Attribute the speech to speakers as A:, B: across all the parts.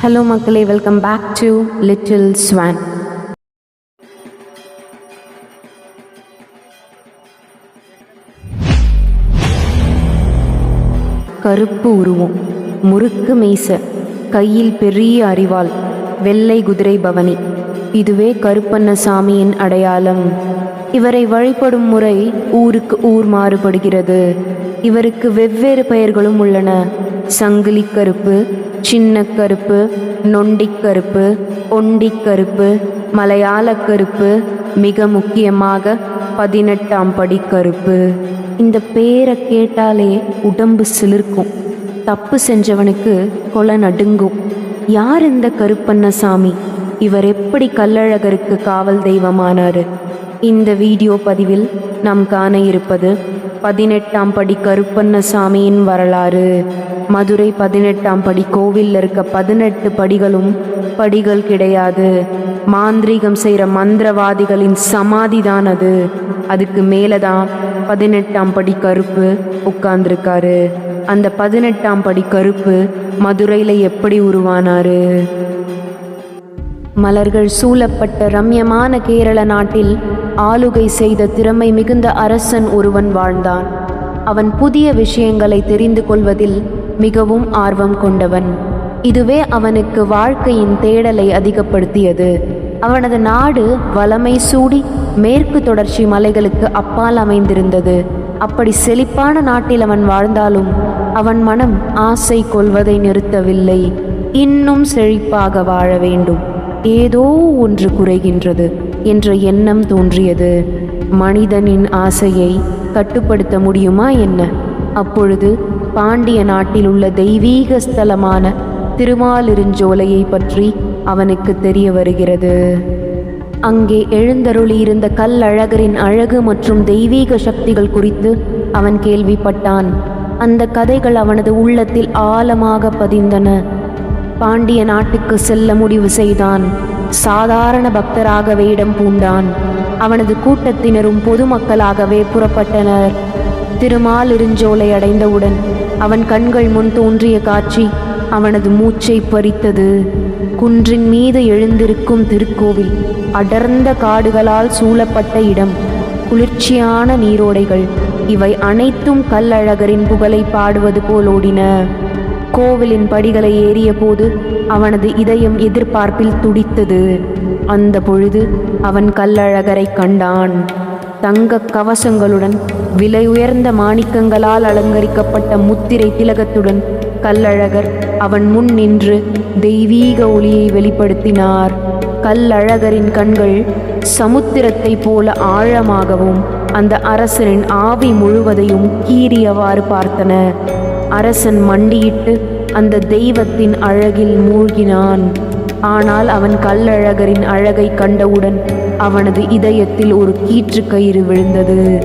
A: Hello மக்களே welcome back to little swan கருப்பு உருவம் முறுக்கு மீச கையில் பெரிய அறிவாள் வெள்ளை குதிரை பவனி. இதுவே கருப்பண்ணசாமியின் அடையாளம். இவரை வழிபடும் முறை ஊருக்கு ஊர் மாறுபடுகிறது. இவருக்கு வெவ்வேறு பெயர்களும் உள்ளன. சங்கிலி கருப்பு சின்ன கருப்பு நொண்டிக் கருப்பு ஒண்டிக் கருப்பு மலையாள கருப்பு மிக முக்கியமாக பதினெட்டாம் படி கருப்பு இந்த பேரை கேட்டாலே உடம்பு சிலிர்க்கும். தப்பு செஞ்சவனுக்கு கொலை நடுங்கும். யார் இந்த கருப்பண்ணசாமி? இவர் எப்படி கள்ளழகருக்கு காவல் தெய்வமானாரு? இந்த வீடியோ பதிவில் நாம் காண இருப்பது பதினெட்டாம் படி கருப்பண்ணசாமியின் வரலாறு. மதுரை பதினெட்டாம் படி கோவில்ல இருக்க பதினெட்டு படிகளும் படிகள் கிடையாது. மாந்திரீகம் செய்கிற மந்திரவாதிகளின் சமாதி தான் அது. அதுக்கு மேலே தான் பதினெட்டாம் படி கருப்பு உட்கார்ந்துருக்காரு. அந்த பதினெட்டாம் படி கருப்பு மதுரையில் எப்படி உருவானாரு? மலர்கள் சூழப்பட்ட ரம்யமான கேரள நாட்டில் ஆளுகை செய்த திறமை மிகுந்த அரசன் ஒருவன் வாழ்ந்தான். அவன் புதிய விஷயங்களை தெரிந்து கொள்வதில் மிகவும் ஆர்வம் கொண்டவன். இதுவே அவனுக்கு வாழ்க்கையின் தேடலை அதிகப்படுத்தியது. அவனது நாடு வளமை சூடி மேற்கு தொடர்ச்சி மலைகளுக்கு அப்பால் அமைந்திருந்தது. அப்படி செழிப்பான நாட்டில் அவன் வாழ்ந்தாலும் அவன் மனம் ஆசை கொள்வதை நிறுத்தவில்லை. இன்னும் செழிப்பாக வாழ வேண்டும். ஏதோ ஒன்று குறைகின்றது என்ற எண்ணம் தோன்றியது. மனிதனின் ஆசையை கட்டுப்படுத்த முடியுமா என்ன? அப்பொழுது பாண்டிய நாட்டில் உள்ள தெய்வீக ஸ்தலமான திருமாலிருஞ்சோலையை பற்றி அவனுக்கு தெரிய வருகிறது. அங்கே எழுந்தருளி இருந்த கல்லழகரின் அழகு மற்றும் தெய்வீக சக்திகள் குறித்து அவன் கேள்விப்பட்டான். அந்த கதைகள் அவனது உள்ளத்தில் ஆழமாக பதிந்தன. பாண்டிய நாட்டுக்கு செல்ல முடிவு செய்தான். சாதாரண பக்தராக வேடம் பூண்டான். அவனது கூட்டத்தினரும் பொதுமக்களாகவே புறப்பட்டனர். திருமாலிருஞ்சோலை அடைந்தவுடன் அவன் கண்கள் முன் தோன்றிய காட்சி அவனது மூச்சை பறித்தது. குன்றின் மீது எழுந்திருக்கும் திருக்கோவில் அடர்ந்த காடுகளால் சூழப்பட்ட இடம் குளிர்ச்சியான நீரோடைகள் இவை அனைத்தும் கல்லழகரின் புகழை பாடுவது போல் ஓடின. கோவிலின் படிகளை ஏறிய போது அவனது இதயம் எதிர்பார்ப்பில் துடித்தது. அந்த பொழுது அவன் கல்லழகரை கண்டான். தங்க கவசங்களுடன் விலை உயர்ந்த மாணிக்கங்களால் அலங்கரிக்கப்பட்ட முத்திரை திலகத்துடன் கல்லழகர் அவன் முன் நின்று தெய்வீக ஒளியை வெளிப்படுத்தினார். கல்லழகரின் கண்கள் சமுத்திரத்தைப் போல ஆழமாகவும் அந்த அரசனின் ஆவி முழுவதையும் கீறியவாறு பார்த்தன. அரசன் மண்டியிட்டு அந்த தெய்வத்தின் அழகில் மூழ்கினான். ஆனால் அவன் கல்லழகரின் அழகை கண்டவுடன் அவனது இதயத்தில் ஒரு கீற்று கயிறு விழுந்தது.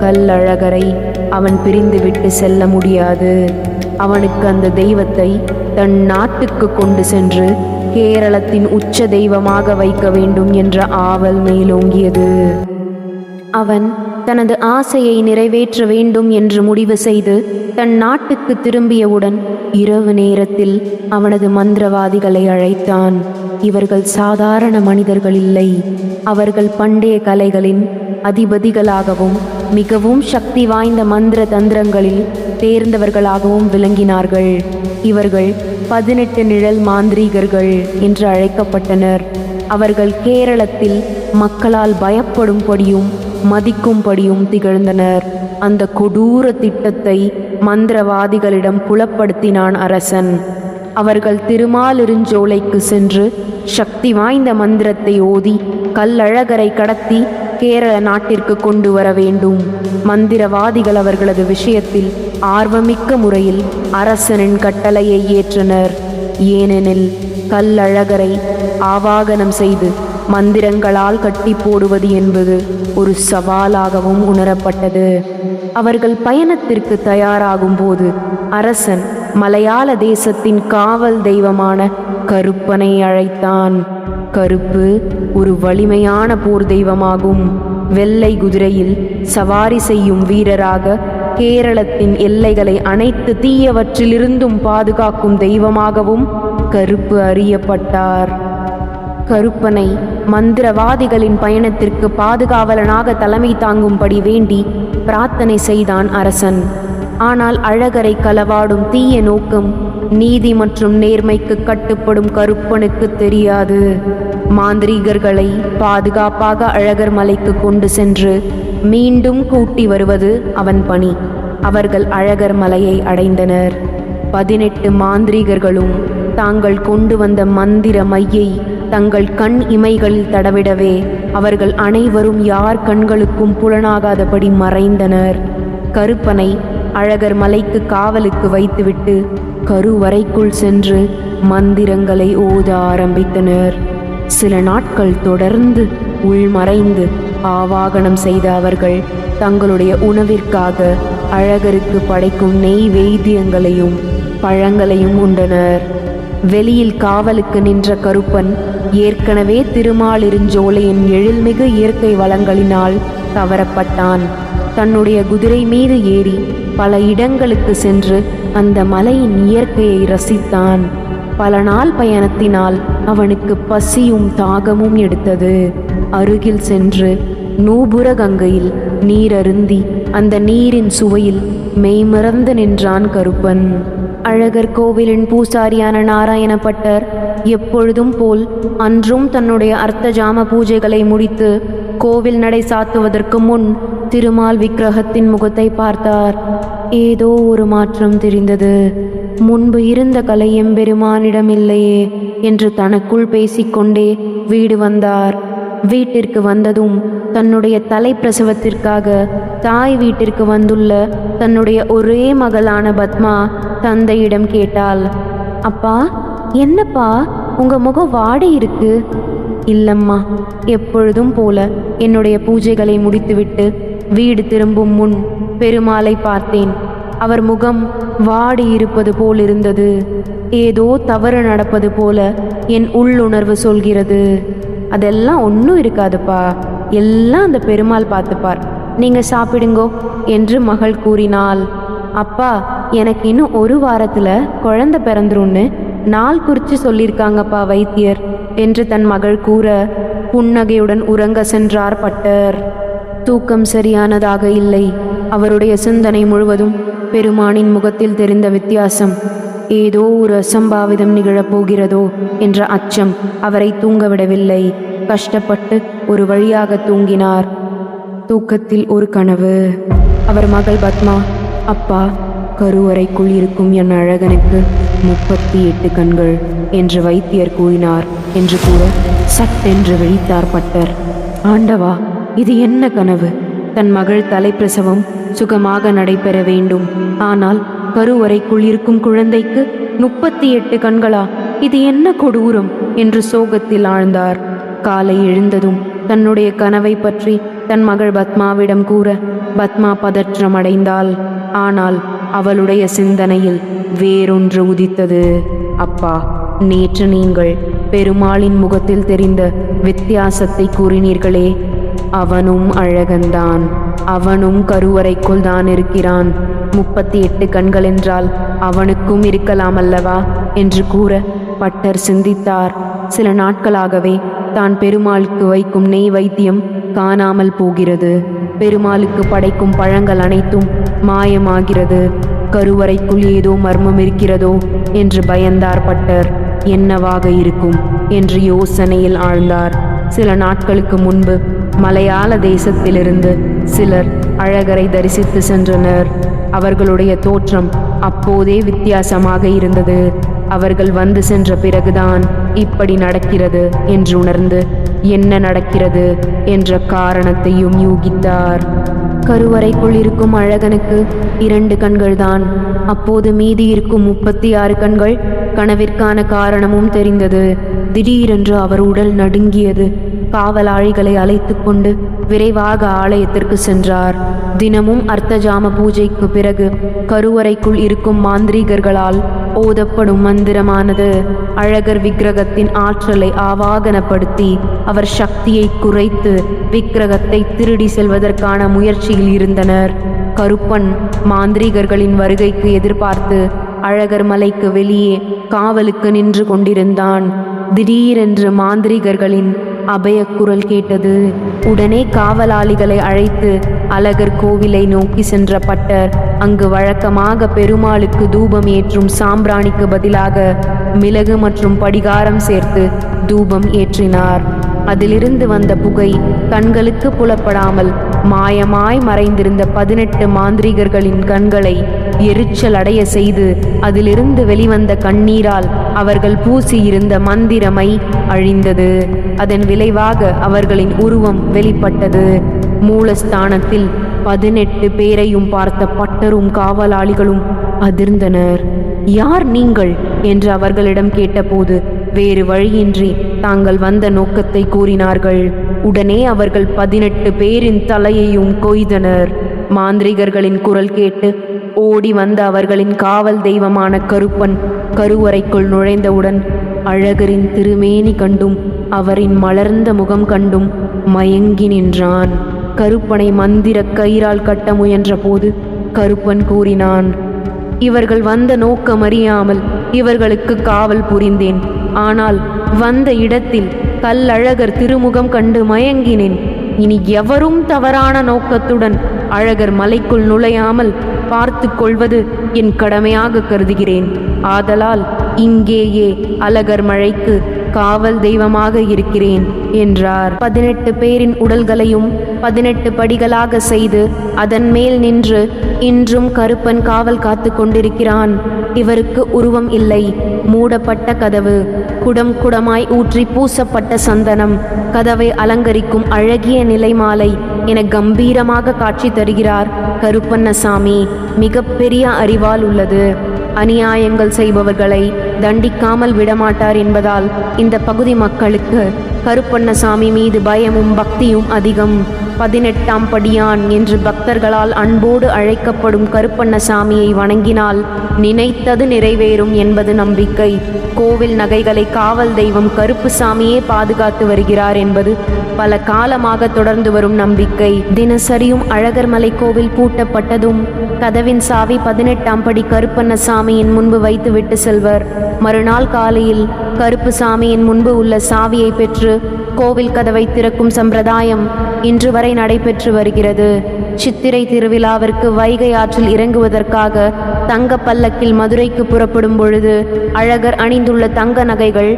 A: கல்லழகரை அவன் பிரிந்துவிட்டு செல்ல முடியாது. அவனுக்கு அந்த தெய்வத்தை தன் நாட்டுக்கு கொண்டு சென்று கேரளத்தின் உச்ச தெய்வமாக வைக்க வேண்டும் என்ற ஆவல் மேலோங்கியது. அவன் தனது ஆசையை நிறைவேற்ற வேண்டும் என்று முடிவு செய்து தன் நாட்டுக்கு திரும்பியவுடன் இரவு நேரத்தில் அவனது மந்திரவாதிகளை அழைத்தான். இவர்கள் சாதாரண மனிதர்கள் இல்லை. அவர்கள் பண்டைய கலைகளின் அதிபதிகளாகவும் மிகவும் சக்தி வாய்ந்த மந்திர தந்திரங்களில் தேர்ந்தவர்களாகவும் விளங்கினார்கள். இவர்கள் பதினெட்டு நிழல் மாந்திரீகர்கள் என்று அழைக்கப்பட்டனர். அவர்கள் கேரளத்தில் மக்களால் பயப்படும்படியும் மதிக்கும்படியும் திகழ்ந்தனர். அந்த கொடூர திட்டத்தை மந்திரவாதிகளிடம் புலப்படுத்தினான் அரசன். அவர்கள் திருமாலிருஞ்சோலைக்கு சென்று சக்தி வாய்ந்த மந்திரத்தை ஓதி கல்லழகரை கடத்தி கேரள நாட்டிற்கு கொண்டு வர வேண்டும். மந்திரவாதிகள் அவர்களது விஷயத்தில் ஆர்வமிக்க முறையில் அரசனின் கட்டளையை ஏற்றனர். ஏனெனில் கல்லழகரை ஆவாகனம் செய்து மந்திரங்களால் கட்டி போடுவது என்பது ஒரு சவாலாகவும் உணரப்பட்டது. அவர்கள் பயணத்திற்கு தயாராகும் போது அரசன் மலையாள தேசத்தின் காவல் தெய்வமான கருப்பனை அழைத்தான். கருப்பு ஒரு வலிமையான போர் தெய்வமாகும். வெள்ளை குதிரையில் சவாரி செய்யும் வீரராக கேரளத்தின் எல்லைகளை அனைத்து தீயவற்றிலிருந்தும் பாதுகாக்கும் தெய்வமாகவும் கருப்பு அறியப்பட்டார். கருப்பனை மந்திரவாதிகளின் பயணத்திற்கு பாதுகாவலனாக தலைமை தாங்கும்படி வேண்டி பிரார்த்தனை செய்தான் அரசன். ஆனால் அழகரை களவாடும் தீய நோக்கம் நீதி மற்றும் நேர்மைக்கு கட்டுப்படும் கருப்பனுக்கு தெரியாது. மாந்திரீகர்களை பாதுகாப்பாக அழகர் மலைக்கு கொண்டு சென்று மீண்டும் கூட்டி வருவது அவன் பணி. அவர்கள் அழகர் மலையை அடைந்தனர். பதினெட்டு மாந்திரீகர்களும் தாங்கள் கொண்டு வந்த மந்திர மையை தங்கள் கண் இமைகளில் தடவிடவே அவர்கள் அனைவரும் யார் கண்களுக்கும் புலனாகாதபடி மறைந்தனர். கருப்பனை அழகர் மலைக்கு காவலுக்கு வைத்துவிட்டு கருவறைக்குள் சென்று மந்திரங்களை ஓத ஆரம்பித்தனர். சில நாட்கள் தொடர்ந்து உள்மறைந்து ஆவாகனம் செய்த அவர்கள் தங்களுடைய உணவிற்காக அழகருக்கு படைக்கும் நெய் வேத்தியங்களையும் பழங்களையும் உண்டனர். வெளியில் காவலுக்கு நின்ற கருப்பன் ஏற்கனவே திருமாலிருஞ்சோலையின் எழில்மிகு இயற்கை வளங்களினால் கவரப்பட்டான் தன்னுடைய குதிரை மீது ஏறி பல இடங்களுக்கு சென்று அந்த மலையின் இயற்கையை ரசித்தான். பல நாள் பயணத்தினால் அவனுக்கு பசியும் தாகமும் எடுத்தது. அருகில் சென்று நூபுர கங்கையில் நீரருந்தி அந்த நீரின் சுவையில் மெய்மறந்து நின்றான் கருப்பன். அழகர் கோவிலின் பூசாரியான நாராயணப்பட்டர் எப்பொழுதும் போல் அன்றும் தன்னுடைய அர்த்த ஜாம பூஜைகளை முடித்து கோவில் நடை சாத்துவதற்கு முன் திருமால் விக்கிரகத்தின் முகத்தை பார்த்தார். ஏதோ ஒரு மாற்றம் தெரிந்தது. முன்பு இருந்த கலை என்று தனக்குள் பேசிக்கொண்டே வீடு வந்தார். வீட்டிற்கு வந்ததும் தன்னுடைய தலைப்பிரசவத்திற்காக தாய் வீட்டிற்கு வந்துள்ள தன்னுடைய ஒரே மகளான பத்மா தந்தையிடம் கேட்டாள் அப்பா என்னப்பா உங்க முகம் வாடி இருக்கு? இல்லம்மா எப்பொழுதும் போல என்னுடைய பூஜைகளை முடித்துவிட்டு வீடு திரும்பும் முன் பெருமாளை பார்த்தேன். அவர் முகம் வாடி இருப்பது போல் இருந்தது. ஏதோ தவறு நடப்பது போல என் உள்ளுணர்வு சொல்கிறது. அதெல்லாம் ஒன்றும் இருக்காதுப்பா. எல்லாம் அந்த பெருமாள் பார்த்துப்பார். நீங்க சாப்பிடுங்கோ என்று மகள் கூறினாள். அப்பா எனக்கு இன்னும் ஒரு வாரத்துல குழந்தை பிறந்துரும்னு நாள் குறித்து சொல்லியிருக்காங்கப்பா வைத்தியர் என்று தன் மகள் கூற புன்னகையுடன் உறங்க சென்றார் பட்டர். தூக்கம் சரியானதாக இல்லை. அவருடைய சிந்தனை முழுவதும் பெருமானின் முகத்தில் தெரிந்த வித்தியாசம். ஏதோ ஒரு அசம்பாவிதம் நிகழப்போகிறதோ என்ற அச்சம் அவரை தூங்கவிடவில்லை. கஷ்டப்பட்டு ஒரு வழியாக தூங்கினார். தூக்கத்தில் ஒரு கனவு. அவர் மகள் பத்மா. அப்பா கருவறைக்குள் இருக்கும் என் அழகனுக்கு முப்பத்தி எட்டு கண்கள் என்று வைத்தியர் கூறினார் என்று கூற சட்டென்று விழித்தார் பட்டர். ஆண்டவா இது என்ன கனவு? தன் மகள் தலைப்பிரசவம் சுகமாக நடைபெற வேண்டும். ஆனால் கருவறைக்குள் இருக்கும் குழந்தைக்கு முப்பத்தி எட்டு கண்களா? இது என்ன கொடூரம்? என்று சோகத்தில் ஆழ்ந்தார். காலை எழுந்ததும் தன்னுடைய கனவை பற்றி தன் மகள் பத்மாவிடம் கூற பத்மா பதற்றம் அடைந்தாள். ஆனால் அவளுடைய சிந்தனையில் வேறொன்று உதித்தது. அப்பா நேற்று நீங்கள் பெருமாளின் முகத்தில் தெரிந்த வித்தியாசத்தை கூறினீர்களே. அவனும் அழகன்தான். அவனும் கருவறைக்குள் தான் இருக்கிறான். முப்பத்தி எட்டு கண்கள் என்றால் அவனுக்கும் இருக்கலாம் அல்லவா என்று கூற பட்டர் சிந்தித்தார். சில நாட்களாகவே தான் பெருமாளுக்கு வைக்கும் நெய் வைத்தியம் காணாமல் போகிறது. பெருமாளுக்கு படைக்கும் பழங்கள் அனைத்தும் மாயமாகிறது. கருவறைக்குள் ஏதோ மர்மம் இருக்கிறதோ என்று பயந்தார் பட்டர். என்னவாக இருக்கும்? என்று யோசனையில் ஆழ்ந்தார். சில நாட்களுக்கு முன்பு மலையாள தேசத்திலிருந்து சிலர் அழகரை தரிசித்து சென்றனர். அவர்களுடைய தோற்றம் அப்போதே வித்தியாசமாக இருந்தது. அவர்கள் வந்து சென்ற பிறகுதான் இப்படி நடக்கிறது என்று உணர்ந்து என்ன நடக்கிறது என்ற காரணத்தையும் யூகித்தார். கருவறைக்குள் இருக்கும் அழகனுக்கு இரண்டு கண்கள்தான். அப்போது மீதி இருக்கும் முப்பத்தி ஆறு கண்கள் கனவிற்கான காரணமும் தெரிந்தது. திடீரென்று அவர் உடல் நடுங்கியது. காவலாளிகளை அழைத்து கொண்டு விரைவாக ஆலயத்திற்கு சென்றார். தினமும் அர்த்தஜாம பூஜைக்கு பிறகு கருவறைக்குள் இருக்கும் மாந்திரீகர்களால் ஓதப்படும் மந்திரமானது அழகர் விக்கிரகத்தின் ஆற்றலை ஆவாகனப்படுத்தி அவர் சக்தியை குறைத்து விக்கிரகத்தை திருடி செல்வதற்கான முயற்சியில் இருந்தனர். கருப்பன் மாந்திரீகர்களின் வருகைக்கு எதிர்பார்த்து அழகர் மலைக்கு வெளியே காவலுக்கு நின்று கொண்டிருந்தான். திடீரென்று மாந்திரிகர்களின் அபயக்குரல் கேட்டது. உடனே காவலாளிகளை அழைத்து அழகர் கோவிலை நோக்கி சென்ற பட்டர் அங்கு வழக்கமாக பெருமாளுக்கு தூபம் ஏற்றும் சாம்பிராணிக்கு பதிலாக மிளகு மற்றும் படிகாரம் சேர்த்து தூபம் ஏற்றினார். அதிலிருந்து வந்த புகை கண்களுக்கு புலப்படாமல் மாயமாய் மறைந்திருந்த பதினெட்டு மாந்திரிகர்களின் கண்களை எரிச்சல் அடைய செய்து அதிலிருந்து வெளிவந்த கண்ணீரால் அவர்கள் பூசியிருந்த மந்திரமை அழிந்தது. அதன் விளைவாக அவர்களின் உருவம் வெளிப்பட்டது. மூலஸ்தானத்தில் பதினெட்டு பேரையும் பார்த்த பட்டரும் காவலாளிகளும் அதிர்ந்தனர். யார் நீங்கள்? என்று அவர்களிடம் கேட்டபோது வேறு வழியின்றி தாங்கள் வந்த நோக்கத்தை கூறினார்கள். உடனே அவர்கள் பதினெட்டு பேரின் தலையையும் கொய்தனர். மாந்திரிகர்களின் குரல் கேட்டு ஓடி வந்த அவர்களின் காவல் தெய்வமான கருப்பன் கருவறைக்குள் நுழைந்தவுடன் அழகரின் திருமேனி கண்டும் அவரின் மலர்ந்த முகம் கண்டும் மயங்கி நின்றான். கருப்பனை மந்திர கயிறால் கட்ட முயன்றபோது கருப்பன் கூறினான் இவர்கள் வந்த நோக்கம் அறியாமல் இவர்களுக்கு காவல் புரிந்தேன். ஆனால் வந்த இடத்தில் கல்லழகர் திருமுகம் கண்டு மயங்கினேன். இனி எவரும் தவறான நோக்கத்துடன் அழகர் மலைக்குள் நுழையாமல் பார்த்து கொள்வது என் கடமையாக கருதுகிறேன். ஆதலால் இங்கேயே அழகர் மழைக்கு காவல் தெய்வமாக இருக்கிறேன் என்றார். பதினெட்டு பேரின் உடல்களையும் பதினெட்டு படிகளாக செய்து அதன் மேல் நின்று இன்றும் கருப்பன் காவல் காத்து கொண்டிருக்கிறான். இவருக்கு உருவம் இல்லை. மூடப்பட்ட கதவு. குடம் குடமாய் ஊற்றி பூசப்பட்ட சந்தனம். கதவை அலங்கரிக்கும் அழகிய நிலை மாலை என கம்பீரமாக காட்சி தருகிறார் கருப்பண்ணசாமி. மிகப்பெரிய அறிவால் உள்ளது. அநியாயங்கள் செய்பவர்களை தண்டிக்காமல் விடமாட்டார் என்பதால் இந்த பகுதி மக்களுக்கு கருப்பண்ணசாமி மீது பயமும் பக்தியும் அதிகம். பதினெட்டாம் படியான் என்று பக்தர்களால் அன்போடு அழைக்கப்படும் கருப்பண்ணசாமியை வணங்கினால் நினைத்தது நிறைவேறும் என்பது நம்பிக்கை. கோவில் நகைகளை காவல் தெய்வம் கருப்புசாமியே பாதுகாத்து வருகிறார் என்பது பல காலமாக தொடர்ந்து வரும் நம்பிக்கை. தினசரியும் அழகர்மலை கோவில் பூட்டப்பட்டதும் கதவின் சாவி பதினெட்டாம் படி கருப்பண்ணசாமியின் முன்பு வைத்துவிட்டு செல்வர். மறுநாள் காலையில் கருப்புசாமியின் முன்பு உள்ள சாவியை பெற்று கோவில் கதவை திறக்கும் சம்பிரதாயம் இன்று வரை நடைபெற்று வருகிறது. சித்திரை திருவிழாவிற்கு வைகை ஆற்றில் இறங்குவதற்காக தங்க பல்லக்கில் மதுரைக்கு புறப்படும் பொழுது அழகர் அணிந்துள்ள தங்க நகைகள்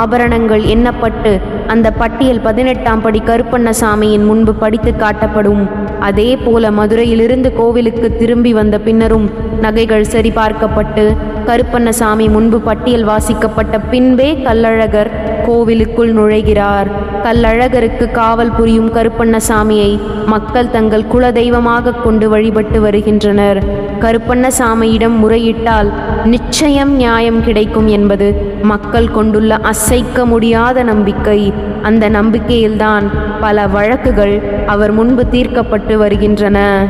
A: ஆபரணங்கள் எண்ணப்பட்டு அந்த பட்டியல் பதினெட்டாம் படி கருப்பண்ணசாமியின் முன்பு படித்து காட்டப்படும். அதே போல மதுரையிலிருந்து கோவிலுக்கு திரும்பி வந்த பின்னரும் நகைகள் சரிபார்க்கப்பட்டு கருப்பண்ணசாமி முன்பு பட்டியல் வாசிக்கப்பட்ட பின்பே கல்லழகர் கோவிலுக்குள் நுழைகிறார். கல்லழகருக்கு காவல் புரியும் கருப்பண்ணசாமியை மக்கள் தங்கள் குலதெய்வமாக கொண்டு வழிபட்டு வருகின்றனர். கருப்பண்ணசாமியிடம் முறையிட்டால் நிச்சயம் நியாயம் கிடைக்கும் என்பது மக்கள் கொண்டுள்ள அசைக்க முடியாத நம்பிக்கை. அந்த நம்பிக்கையில்தான் பல வழக்குகள் அவர் முன்பு தீர்க்கப்பட்டு வருகின்றன.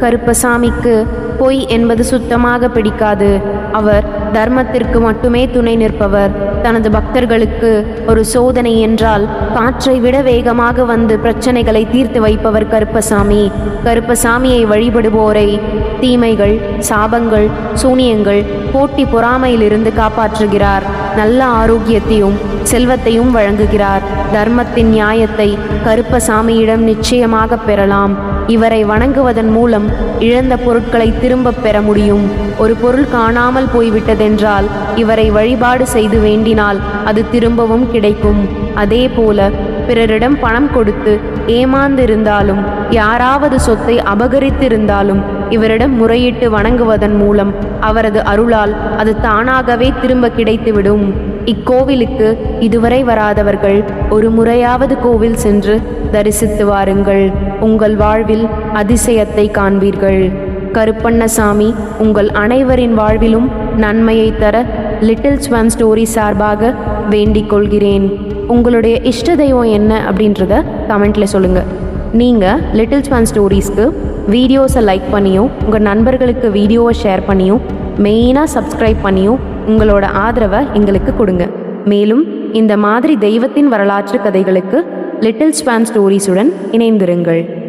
A: கருப்பசாமிக்கு பொய் என்பது சுத்தமாக பிடிக்காது. அவர் தர்மத்திற்கு மட்டுமே துணை நிற்பவர். தனது பக்தர்களுக்கு ஒரு சோதனை என்றால் காற்றை விட வேகமாக வந்து பிரச்சனைகளை தீர்த்து வைப்பவர் கருப்பசாமி. கருப்பசாமியை வழிபடுவோரை தீமைகள் சாபங்கள் சூனியங்கள் போட்டி பொறாமையிலிருந்து காப்பாற்றுகிறார். நல்ல ஆரோக்கியத்தையும் செல்வத்தையும் வழங்குகிறார். தர்மத்தின் நியாயத்தை கருப்பசாமியிடம் நிச்சயமாக பெறலாம். இவரை வணங்குவதன் மூலம் இழந்த பொருட்களை திரும்பப் பெற முடியும். ஒரு பொருள் காணாமல் போய்விட்டதென்றால் இவரை வழிபாடு செய்து வேண்டினால் அது திரும்பவும் கிடைக்கும். அதே போல பிறரிடம் பணம் கொடுத்து ஏமாந்திருந்தாலும் யாராவது சொத்தை அபகரித்திருந்தாலும் இவரிடம் முறையிட்டு வணங்குவதன் மூலம் அவரது அருளால் அது தானாகவே திரும்ப கிடைத்துவிடும். இக்கோவிலுக்கு இதுவரை வராதவர்கள் ஒரு முறையாவது கோவில் சென்று தரிசித்து வாருங்கள். உங்கள் வாழ்வில் அதிசயத்தை காண்பீர்கள். கருப்பண்ணசாமி உங்கள் அனைவரின் வாழ்விலும் நன்மையை தர லிட்டில் ஸ்வான் ஸ்டோரி சார்பாக வேண்டிக் கொள்கிறேன். உங்களுடைய இஷ்ட தெய்வம் என்ன அப்படின்றத கமெண்ட்டில் சொல்லுங்கள் நீங்கள் லிட்டில் ஸ்வன் ஸ்டோரிஸ்க்கு வீடியோஸை லைக் பண்ணியும் உங்கள் நண்பர்களுக்கு வீடியோவை ஷேர் பண்ணியும் மெயினாக சப்ஸ்கிரைப் பண்ணியும் உங்களோட ஆதரவை எங்களுக்கு கொடுங்க. மேலும் இந்த மாதிரி தெய்வத்தின் வரலாற்று கதைகளுக்கு லிட்டில் ஸ்பேன் ஸ்டோரிஸுடன் இணைந்திருங்கள்.